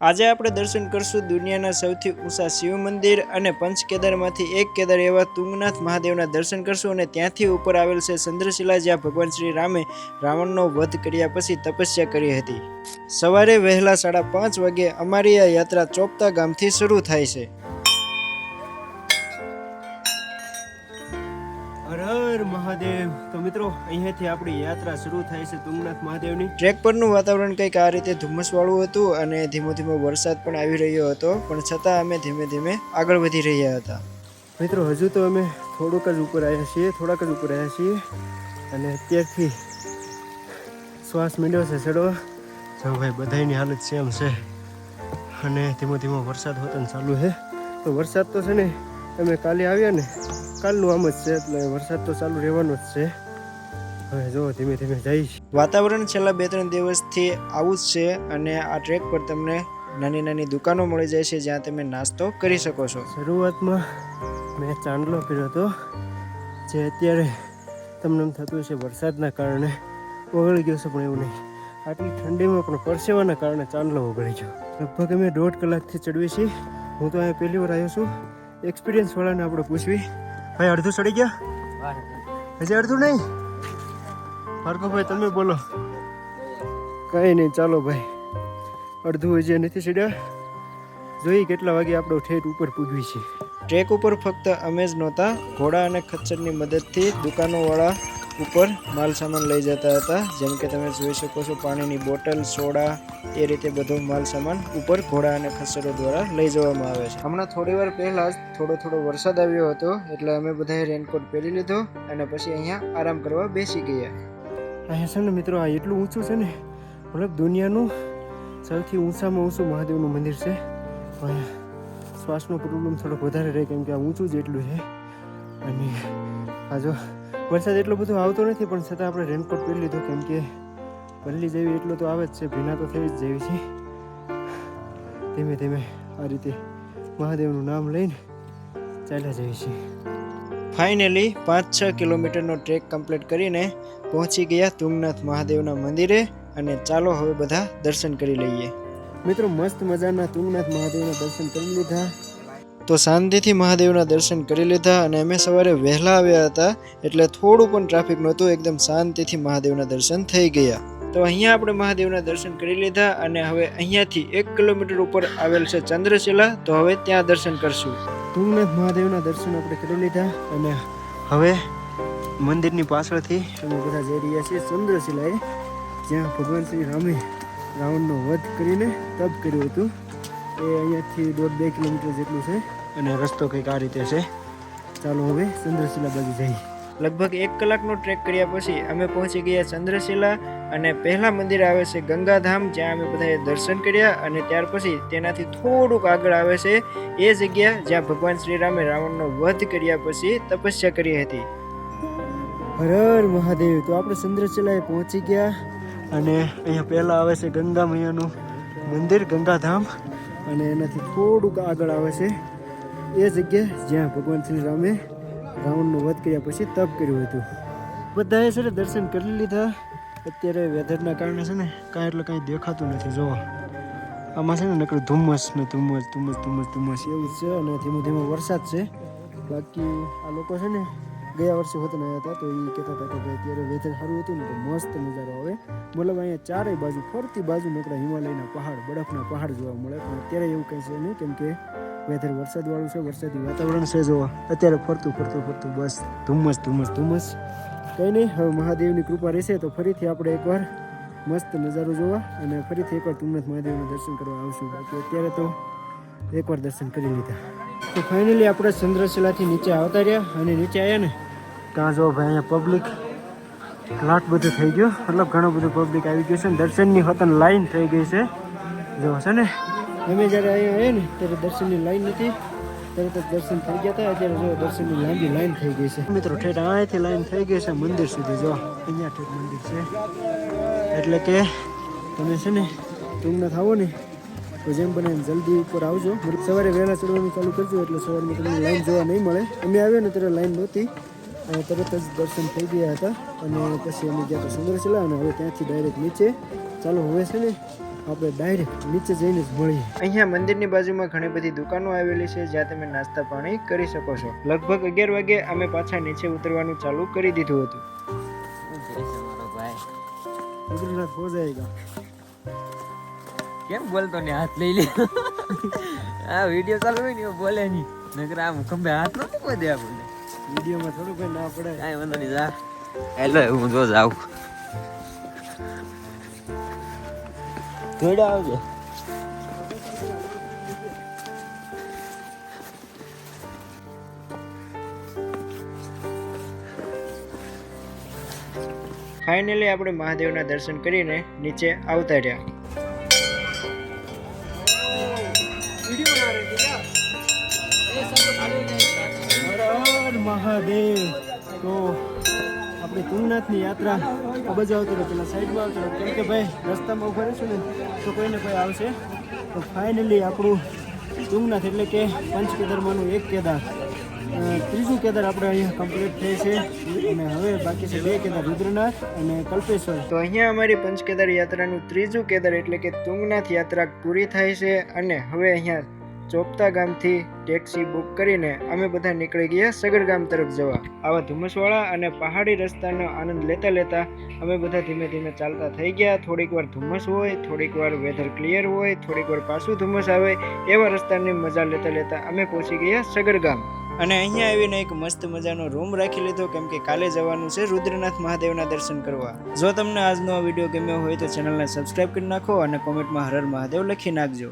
આજે આપણે દર્શન કરશું દુનિયાના સૌથી ઊંચા શિવ મંદિર અને પંચ કેદારમાંથી એક કેદાર એવા તુંગનાથ મહાદેવના દર્શન કરશું અને ત્યાંથી ઉપર આવેલ છે ચંદ્રશિલા, જ્યાં ભગવાન શ્રી રામે રાવણનો વધ કર્યા પછી તપસ્યા કરી હતી. સવારે વહેલા સાડા પાંચ વાગે અમારી આ યાત્રા ચોપતા ગામથી શરૂ થાય છે. મહાદેવ. તો મિત્રો અહીંયાથી આપણી યાત્રા શરૂ થાય છે તુંગનાથ મહાદેવની. ટ્રેક પરનું વાતાવરણ કંઈક આ રીતે ધુમ્મસવાળું હતું અને ધીમો ધીમો વરસાદ પણ આવી રહ્યો હતો પણ છતાં અમે ધીમે ધીમે આગળ વધી રહ્યા હતા. મિત્રો હજુ તો અમે થોડુંક જ ઉપર આવ્યા છીએ થોડાક જ ઉપર આવ્યા છીએ. અને અત્યારથી શ્વાસ મીડ્યો છે ચડો જો ભાઈ બધાની હાલત સેમ છે. અને ધીમો ધીમો વરસાદ હોતો ને ચાલુ છે. તો વરસાદ તો છે ને અમે કાલે આવ્યા ને કાલનું આમ જ છે એટલે વરસાદ તો ચાલુ રહેવાનો જ છે. હવે જો ધીમે ધીમે જઈશ. વાતાવરણ છેલ્લા બે ત્રણ દિવસથી આવું જ છે અને આ ટ્રેક પર તમને નાની નાની દુકાનો મળી જાય છે જ્યાં તમે નાસ્તો કરી શકો છો. શરૂઆતમાં મેં ચાંદલો કર્યો હતો જે અત્યારે તમને એમ થતું છે વરસાદના કારણે ઓગળી ગયો છે પણ એવું નહીં. આટલી ઠંડીમાં પણ પરસેવાના કારણે ચાંદલો ઓગળી ગયો. લગભગ અમે દોઢ કલાકથી ચડવી છીએ. હું તો અહીંયા પહેલી વાર આવ્યો છું. એક્સપિરિયન્સ વાળાને આપણે પૂછવી. ભાઈ અડધું ચડી ગયા? હજી અડધું નહીં? ભાર્ગવભાઈ તમે બોલો. કઈ નહીં ચાલો ભાઈ. અડધું હજી નથી ચડ્યા જોઈએ કેટલા વાગે આપણો ઠેઠ ઉપર પૂગવી છે. ટ્રેક ઉપર ફક્ત અમે જ નહોતા. ઘોડા અને ખચ્ચરની મદદથી દુકાનોવાળા ઉપર માલ સામાન લઈ જતા હતા. જેમ કે તમે જોઈ શકો છો, પાણીની બોટલ, સોડા, એ રીતે બધો માલ સામાન ઉપર ઘોડા અને ખસરો દ્વારા લઈ જવામાં આવે છે. હમણાં થોડી વાર પહેલા જ થોડો થોડો વરસાદ આવ્યો હતો, એટલે અમે બધાએ રેનકોટ પહેરી લીધો અને પછી અહીંયા આરામ કરવા બેસી ગયા. અહીંયા છે ને મિત્રો, આ એટલું ઊંચું છે ને, મતલબ દુનિયાનું સૌથી ઊંચામાં ઊંચું મહાદેવનું મંદિર છે. શ્વાસનો પ્રોબ્લેમ થોડોક વધારે રહે, કેમ કે આ ઊંચું જ એટલું છે. અને આ જો વરસાદ એટલો બધો આવતો નથી, પણ છતાં આપણે રેનકોટ પહેરી લીધો, કેમ કે પલ્લી જેવી એટલો તો આવે જ છે, ભીના તો થઈ જ જેવી છે. ધીમે ધીમે આ રીતે મહાદેવનું નામ લઈને ચાલ્યા જઈએ છીએ. ફાઇનલી પાંચ છ કિલોમીટરનો ટ્રેક કમ્પ્લીટ કરીને પહોંચી ગયા તુંગનાથ મહાદેવના મંદિરે અને ચાલો હવે બધા દર્શન કરી લઈએ. મિત્રો, મસ્ત મજાના તુંગનાથ મહાદેવના દર્શન કરી લીધા. તો શાંતિથી મહાદેવના દર્શન કરી લીધા અને અમે સવારે વહેલા આવ્યા હતા, એટલે થોડું પણ ટ્રાફિક નહોતું, એકદમ શાંતિથી મહાદેવના દર્શન થઈ ગયા. તો અહીંયા આપણે મહાદેવના દર્શન કરી લીધા અને હવે અહીંયાથી એક કિલોમીટર ઉપર આવેલ છે ચંદ્રશિલા, તો હવે ત્યાં દર્શન કરશું. તુંગનાથ મહાદેવના દર્શન આપણે કરી લીધા અને હવે મંદિરની પાછળથી અમે બધા જઈ રહ્યા છીએ ચંદ્રશિલાએ, જ્યાં ભગવાન શ્રી રામે રાવણનો વધ કરીને તપ કર્યું હતું. એ અહીંયાથી દોઢ બે કિલોમીટર જેટલું છે. અને રસ્તો કંઈક આ રીતે છે. ચાલો હવે ચંદ્રશિલા બાજુ જઈએ. લગભગ એક કલાકનો ટ્રેક કર્યા પછી અમે પહોંચી ગયા ચંદ્રશિલા અને પહેલાં મંદિર આવે છે ગંગાધામ જ્યાં અમે બધાએ દર્શન કર્યા અને ત્યાર પછી તેનાથી થોડુંક આગળ આવે છે એ જગ્યા જ્યાં ભગવાન શ્રી રામે રાવણનો વધ કર્યા પછી તપસ્યા કરી હતી. હર હર મહાદેવ તો આપણે ચંદ્રશિલાએ પહોંચી ગયા અને અહીંયા પહેલાં આવે છે ગંગા મૈયાનું મંદિર ગંગાધામ. અને એનાથી થોડુંક આગળ આવે છે. એ જગ્યા જ્યાં ભગવાન શ્રી રામે રાવણનો વધ કર્યા પછી તપ કર્યું હતું. બધાએ છે ને દર્શન કરી લીધા. અત્યારે વેધરના કારણે છે ને કાંઈ એટલે કાંઈ દેખાતું નથી. જોવા આમાં છે ને નકરું ધુમ્મસ ને ધુમ્મસ ધુમ્મસ ધુમ્મસ ધુમ્મસ એવું જ છે અને ધીમો ધીમો વરસાદ છે. બાકી આ લોકો છે ને ગયા વર્ષે હોત આવ્યા હતા તો એ કહેતા હતા કે ભાઈ અત્યારે વેધર સારું હતું ને તો મસ્ત નજારો આવે. મતલબ અહીંયા ચારેય બાજુ, ફરતી બાજુ નકરા હિમાલયના પહાડ, બરફના પહાડ જોવા મળે. પણ અત્યારે એવું કહે છે નહીં, કેમ કે વેધર વરસાદવાળું છે, વરસાદી વાતાવરણ છે જોવા. અત્યારે ફરતું ફરતું ફરતું, બસ ધુમ્મસ ધુમ્મસ ધુમ્મસ. કંઈ નહીં, હવે મહાદેવની કૃપા રહેશે તો ફરીથી આપણે એકવાર મસ્ત નજારો જોવા અને ફરીથી એકવાર તુમનાથ મહાદેવના દર્શન કરવા આવશું. બાકી અત્યારે તો એકવાર દર્શન કરી લીધા. તો ફાઇનલી આપણે ચંદ્રશિલાથી નીચે આવતા રહ્યા અને નીચે આવ્યા ને ત્યાં જો ભાઈ અહીંયા પબ્લિક લાટ બધું થઈ ગયું. મતલબ ઘણું બધું પબ્લિક આવી ગયું છે ને દર્શનની હોતન લાઈન થઈ ગઈ છે. જો છે ને, અમે જ્યારે અહીંયા આવ્યા ને, ત્યારે દર્શનની લાઈન નથી તરત જ દર્શન થઈ ગયા હતા. અત્યારે જો દર્શનની લાંબી લાઈન થઈ ગઈ છે. મિત્રો, ઠેઠ અહીંયાથી લાઈન થઈ ગઈ છે મંદિર સુધી. જો, અહીંયા ઠેઠ મંદિર છે. એટલે કે તમે છે ને, તુંગનાથ થાવો ને, તો જેમ બને જલ્દી ઉપર આવજો. સવારે વહેલા ચડવાનું ચાલુ કરજો, એટલે સવારમાં તમને લાઈન જોવા નહીં મળે. અમે આવ્યા ને, ત્યારે લાઈન નહોતી. અને તરત જ દર્શન થઈ ગયા હતા અને પછી અમે ગયા તો સુંદરશિલા અને હવે ત્યાંથી ડાયરેક્ટ નીચે. ચાલો હવે છે ને આપણે ડાયરેક્ટ નીચે જઈને જ મળીએ. અહીંયા મંદિરની બાજુમાં ઘણી બધી દુકાનો આવેલી છે જ્યાં તમે નાસ્તા પાણી કરી શકો છો. લગભગ અગિયાર વાગે અમે પાછા નીચે ઉતરવાનું ચાલુ કરી દીધું હતું. કેમ બોલતો ને હાથ લઈ લે. આ વીડિયો ચાલુ હોય ને એવો બોલે નહીં. નકર આમ ખંભે હાથ ન મૂકવો દે આપણને વિડીયોમાં થોડું કઈ ના પડે. કાંઈ વાંધો નહીં જા. હેલો હું જો જાઉં. ઘોડા આવજો. ફાઇનલી આપણે મહાદેવના દર્શન કરીને નીચે આવતા રહ્યા. હર મહાદેવ. તો આપણી તુંગનાથની યાત્રા આ બાજુ આવતી રહે. પેલા સાઈડમાં આવતી કેમ કે ભાઈ, રસ્તામાં ઊભા રહીશું ને, તો કોઈને કોઈ આવશે. તો ફાઇનલી આપણું તુંગનાથ એટલે કે પંચ કેદારમાંનું એક કેદાર. ત્રીજું કેદાર આપણે અહીંયા કમ્પ્લીટ થઈ છે. અને હવે બાકી છે બે કેદાર, રુદ્રનાથ અને કલ્પેશ્વર. તો અહીંયા અમારી પંચકેદાર યાત્રાનું ત્રીજું કેદાર એટલે કે તુંગનાથ યાત્રા પૂરી થાય છે. અને હવે અહીંયા ચોપતા ગામથી ટેક્સી બુક કરીને અમે બધા નીકળી ગયા સગર ગામ તરફ જવા. આવા ધુમ્મસવાળા અને પહાડી રસ્તાનો આનંદ લેતા લેતા અમે બધા ધીમે ધીમે ચાલતા થઈ ગયા. થોડીક વાર ધુમ્મસ હોય, થોડીક વાર વેધર ક્લિયર હોય, થોડીક વાર પાછું ધુમ્મસ આવે એવા રસ્તાની મજા લેતા લેતા અમે પહોંચી ગયા સગર ગામ. અને અહીંયા આવીને એક મસ્ત મજાનો રૂમ રાખી લીધો, કેમ કે કાલે જવાનું છે રુદ્રનાથ મહાદેવના દર્શન કરવા. જો તમને આજનો આ વીડિયો ગમ્યો હોય તો ચેનલને સબસ્ક્રાઈબ કરી નાખો અને કોમેન્ટમાં હરર હર મહાદેવ લખી નાખજો.